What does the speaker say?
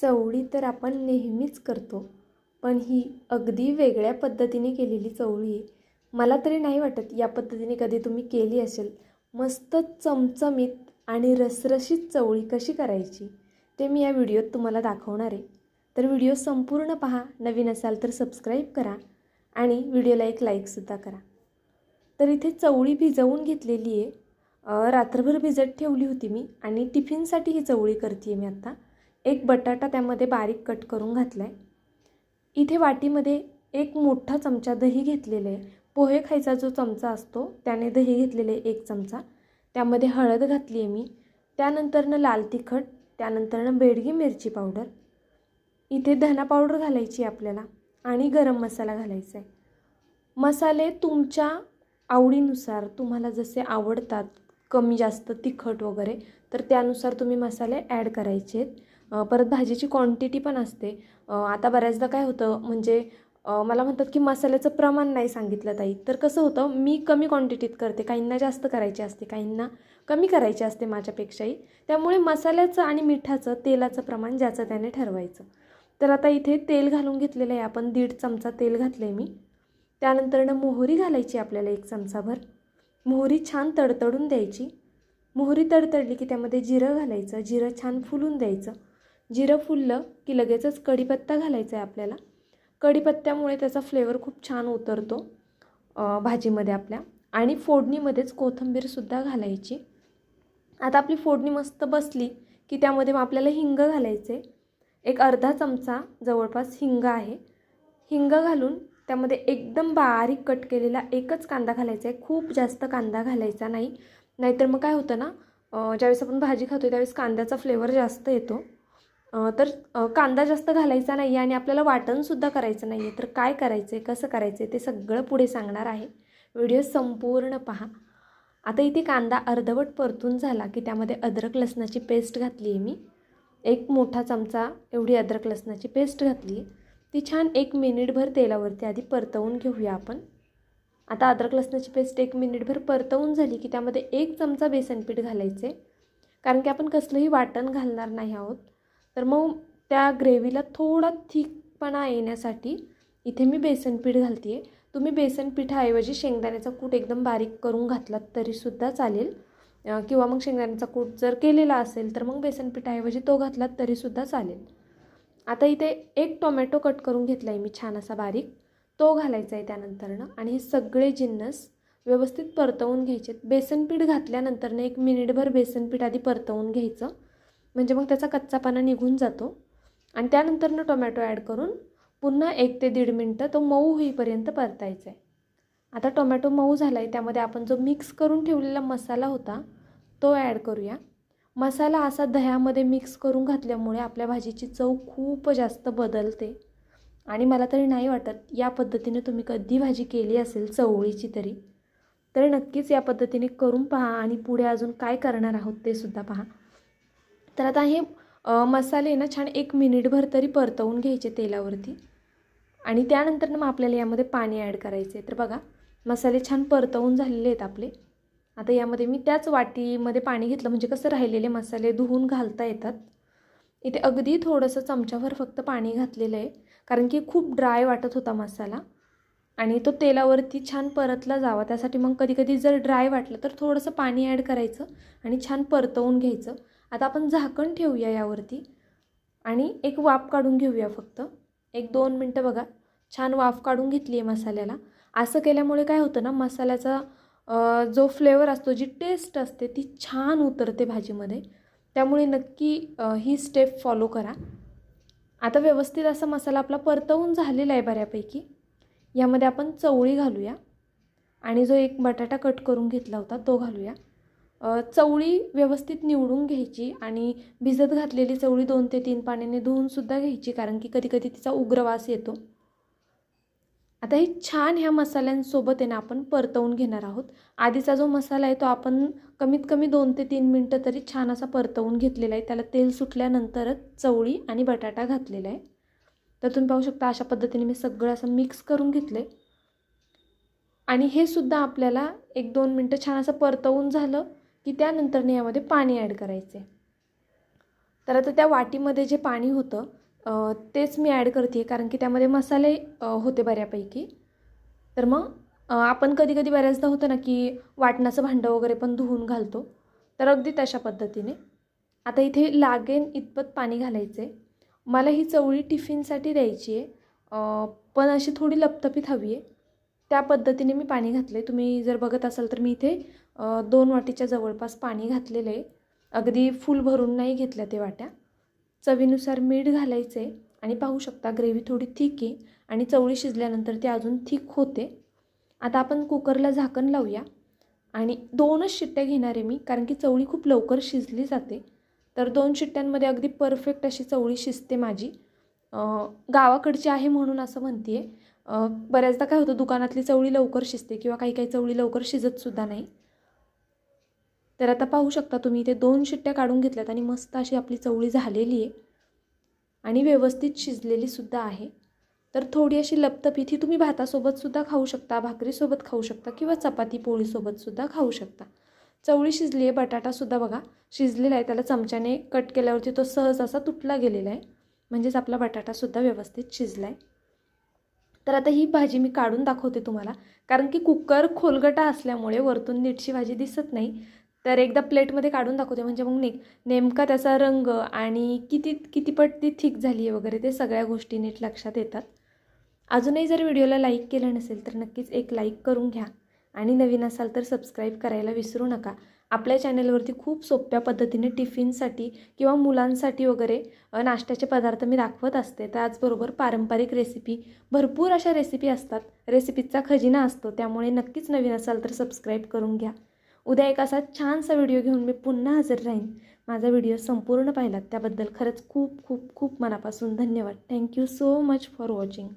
चवळी तर आपण नेहमीच करतो पण ही अगदी वेगळ्या पद्धतीने केलेली चवळी आहे. मला तरी नाही वाटत या पद्धतीने कधी तुम्ही केली असेल. मस्त चमचमीत आणि रसरशीत चवळी कशी करायची ते मी या व्हिडिओत तुम्हाला दाखवणार आहे. तर व्हिडिओ संपूर्ण पहा नवीन असाल तर सबस्क्राईब करा आणि व्हिडिओला एक लाईकसुद्धा करा. तर इथे चवळी भिजवून घेतलेली आहे. रात्रभर भिजत ठेवली होती मी आणि टिफिनसाठी ही चवळी करते आहे मी आत्ता एक बटाटा त्यामध्ये बारीक कट करून घातला आहे इथे वाटीमध्ये एक मोठा चमचा दही घेतलेलं आहे. पोहे खायचा जो चमचा असतो त्याने दही घेतलेले आहे एक चमचा. त्यामध्ये हळद घातली आहे मी. त्यानंतरनं लाल तिखट त्यानंतरनं बेडगी मिरची पावडर. इथे धना पावडर घालायची आहे आपल्याला आणि गरम मसाला घालायचा आहे. मसाले तुमच्या आवडीनुसार तुम्हाला जसे आवडतात कमी जास्त तिखट वगैरे तर त्यानुसार तुम्ही मसाले ॲड करायचे आहेत. परत भाजीची क्वांटिटी पण असते. आता बऱ्याचदा काय होतं म्हणजे मला म्हणतात की मसाल्याचं प्रमाण नाही सांगितलं ताई. तर कसं होतं मी कमी क्वांटिटीत करते. काहींना जास्त करायची असते काहींना कमी करायची असते माझ्यापेक्षाही. त्यामुळे मसाल्याचं आणि मिठाचं तेलाचं प्रमाण ज्याचं त्याने ठरवायचं. तर आता इथे तेल घालून घेतलेलं आहे आपण दीड चमचा तेल घातलं आहे मी त्यानंतरनं मोहरी घालायची आपल्याला एक चमचाभर. मोहरी छान तडतडून द्यायची. मोहरी तडतडली की त्यामध्ये जिरं घालायचं जिरं छान फुलून द्यायचं. जिरं फुललं की लगेचच कढीपत्ता घालायचा आहे आपल्याला. कढीपत्त्यामुळे त्याचा फ्लेवर खूप छान उतरतो भाजीमध्ये आपल्या. आणि फोडणीमध्येच कोथिंबीरसुद्धा घालायची. आता आपली फोडणी मस्त बसली की त्यामध्ये मग आपल्याला हिंग घालायचे एक अर्धा चमचा जवळपास हिंग आहे. हिंग घालून त्यामध्ये एकदम बारीक कट केलेला एकच कांदा घालायचा आहे खूप जास्त कांदा घालायचा नाही. नाहीतर मग काय होतं ना ज्यावेळेस आपण भाजी खातो त्यावेळेस कांद्याचा फ्लेवर जास्त येतो. तर कांदा जास्त घालायचा नाही आहे आणि आपल्याला वाटणसुद्धा करायचं नाही आहे तर काय करायचं आहे कसं करायचं आहे ते सगळं पुढे सांगणार आहे. व्हिडिओ संपूर्ण पहा. आता इथे कांदा अर्धवट परतून झाला की त्यामध्ये अद्रक लसणाची पेस्ट घातली आहे मी. एक मोठा चमचा एवढी अद्रक लसणाची पेस्ट घातली आहे ती छान एक मिनिटभर तेलावरती आधी परतवून घेऊया आपण. आता अद्रक लसणाची पेस्ट एक मिनिटभर परतवून झाली की त्यामध्ये एक चमचा बेसन पीठ घालायचे कारण की आपण कसलंही वाटण घालणार नाही आहोत. तर मग त्या ग्रेव्हीला थोडा थिकपणा येण्यासाठी इथे मी बेसन पीठ घालते आहे तुम्ही बेसन पिठाऐवजी शेंगदाण्याचा कूट एकदम बारीक करून घातलात तरीसुद्धा चालेल. किंवा मग शेंगदाण्याचा कूट जर केलेला असेल तर मग बेसन पिठाऐवजी तो घातलात तरीसुद्धा चालेल. आता इथे एक टोमॅटो कट करून घेतला आहे मी छान असा बारीक. तो घालायचा आहे त्यानंतरनं आणि हे सगळे जिन्नस व्यवस्थित परतवून घ्यायचे बेसन पीठ घातल्यानंतरनं एक मिनिटभर बेसन पीठ आधी परतवून घ्यायचं. म्हणजे मग त्याचा कच्चापणा निघून जातो. आणि त्यानंतरनं टोमॅटो ॲड करून पुन्हा एक ते दीड मिनटं तो मऊ होईपर्यंत परतायचा आहे आता टोमॅटो मऊ झाला आहे त्यामध्ये आपण जो मिक्स करून ठेवलेला मसाला होता तो ॲड करूया. मसाला असा दह्यामध्ये मिक्स करून घातल्यामुळे आपल्या भाजीची चव खूप जास्त बदलते. आणि मला तरी नाही वाटत या पद्धतीने तुम्ही कधी भाजी केली असेल चवळीची तरी. तर नक्कीच या पद्धतीने करून पहा आणि पुढे अजून काय करणार आहोत ते सुद्धा पहा. तर आता हे मसाले ना छान एक मिनिटभर तरी परतवून घ्यायचे तेलावरती. आणि त्यानंतर मग आपल्याला यामध्ये पाणी ॲड करायचं आहे. तर बघा मसाले छान परतवून झालेले आहेत आपले. आता यामध्ये मी त्याच वाटीमध्ये पाणी घेतलं म्हणजे कसं राहिलेले मसाले धुवून घालता येतात. इथे अगदी थोडंसं चमच्याभर फक्त पाणी घातलेलं आहे कारण की खूप ड्राय वाटत होता मसाला. आणि तो तेलावरती छान परतला जावा. त्यासाठी मग कधी कधी जर ड्राय वाटलं तर थोडंसं पाणी ॲड करायचं आणि छान परतवून घ्यायचं. आता आपण झाकण ठेवूया यावरती. आणि एक वाफ काढून घेऊया फक्त. एक दोन मिनटं बघा. छान वाफ काढून घेतली आहे मसाल्याला. असं केल्यामुळे काय होतं ना मसाल्याचा जो फ्लेवर असतो जी टेस्ट असते ती छान उतरते भाजीमध्ये. त्यामुळे नक्की ही स्टेप फॉलो करा. आता व्यवस्थित असा मसाला आपला परतवून झालेला आहे बऱ्यापैकी. यामध्ये आपण चवळी घालूया. आणि जो एक बटाटा कट करून घेतला होता तो घालूया. चवळी व्यवस्थित निवडून घ्यायची आणि भिजत घातलेली चवळी दोन ते तीन पाण्याने धुवूनसुद्धा घ्यायची कारण की कधी कधी तिचा उग्रवास येतो. आता हे छान ह्या मसाल्यांसोबत आहे ना आपण परतवून घेणार आहोत. आधीचा जो मसाला आहे तो आपण कमीत कमी दोन ते तीन मिनटं तरी छान असा परतवून घेतलेला आहे. त्याला तेल सुटल्यानंतरच चवळी आणि बटाटा घातलेला आहे. तर तुम्ही पाहू शकता अशा पद्धतीने मी सगळं असं मिक्स करून घेतलं आहे आणि हे सुद्धा आपल्याला एक दोन मिनटं छान असं परतवून झालं. की त्यानंतर यामध्ये पाणी ॲड करायचं. आहे तर आता त्या वाटीमध्ये जे पाणी होतं तेच मी ॲड करते कारण की त्यामध्ये मसाले होते बऱ्यापैकी. तर मग आपण कधी कधी बऱ्याचदा होतं ना की वाटणाचं भांडं वगैरे पण धुवून घालतो. तर अगदी तशा पद्धतीने. आता इथे लागेन इतपत पाणी घालायचं. आहे मला ही चवळी टिफिनसाठी द्यायची आहे. पण अशी थोडी लपतपीत हवी आहे. त्या पद्धतीने मी पाणी घातलं आहे तुम्ही जर बघत असाल तर मी इथे दोन वाटीच्या जवळपास पाणी घातलेलं. आहे अगदी फुल भरून नाही घेतल्या ते वाट्या. चवीनुसार मीठ घालायचं आहे आणि पाहू शकता ग्रेव्ही थोडी थिक आहे आणि चवळी शिजल्यानंतर ती अजून थिक होते. आता आपण कुकरला झाकण लावूया. आणि दोनच शिट्ट्या घेणार आहे मी कारण की चवळी खूप लवकर शिजली जाते. तर दोन शिट्ट्यांमध्ये अगदी परफेक्ट अशी चवळी शिजते माझी. गावाकडची आहे म्हणून असं म्हणते आहे बऱ्याचदा काय होतं दुकानातली चवळी लवकर शिजते किंवा काही काही चवळी लवकर शिजतसुद्धा नाही. तर आता पाहू शकता तुम्ही इथे दोन शिट्ट्या काढून घेतल्यात आणि मस्त अशी आपली चवळी झालेली आहे. आणि व्यवस्थित शिजलेली सुद्धा आहे. तर थोडी अशी लपतपीत ही तुम्ही भातासोबतसुद्धा खाऊ शकता भाकरीसोबत खाऊ शकता किंवा चपाती पोळीसोबतसुद्धा खाऊ शकता. चवळी शिजली आहे बटाटासुद्धा बघा शिजलेला आहे. त्याला चमच्याने कट केल्यावरती तो सहज असा तुटला गेलेला आहे. म्हणजेच आपला बटाटासुद्धा व्यवस्थित शिजला आहे तर आता ही भाजी मी काढून दाखवते तुम्हाला. कारण की कुकर खोलगटा असल्यामुळे वरतून नीटशी भाजी दिसत नाही. तर एकदा प्लेटमध्ये काढून दाखवते. म्हणजे मग ने नेमका त्याचा रंग आणि किती कितीपट ती थिक झाली आहे वगैरे ते सगळ्या गोष्टी नीट लक्षात येतात. अजूनही जर व्हिडिओला लाईक केलं नसेल तर नक्कीच एक लाईक करून घ्या. आणि नवीन असाल तर सबस्क्राईब करायला विसरू नका. आपल्या चॅनलवरती खूप सोप्या पद्धतीने टिफिनसाठी किंवा मुलांसाठी वगैरे नाश्त्याचे पदार्थ मी दाखवत असते. त्याचबरोबर पारंपरिक रेसिपी भरपूर अशा रेसिपी असतात. रेसिपीचा खजिना असतो. त्यामुळे नक्कीच नवीन असाल तर सबस्क्राईब करून घ्या. उद्या एक असा छानसा व्हिडिओ घेऊन मी पुन्हा हजर राहीन. माझा व्हिडिओ संपूर्ण पाहिलात त्याबद्दल खरंच खूप खूप खूप मनापासून धन्यवाद. Thank you so much for watching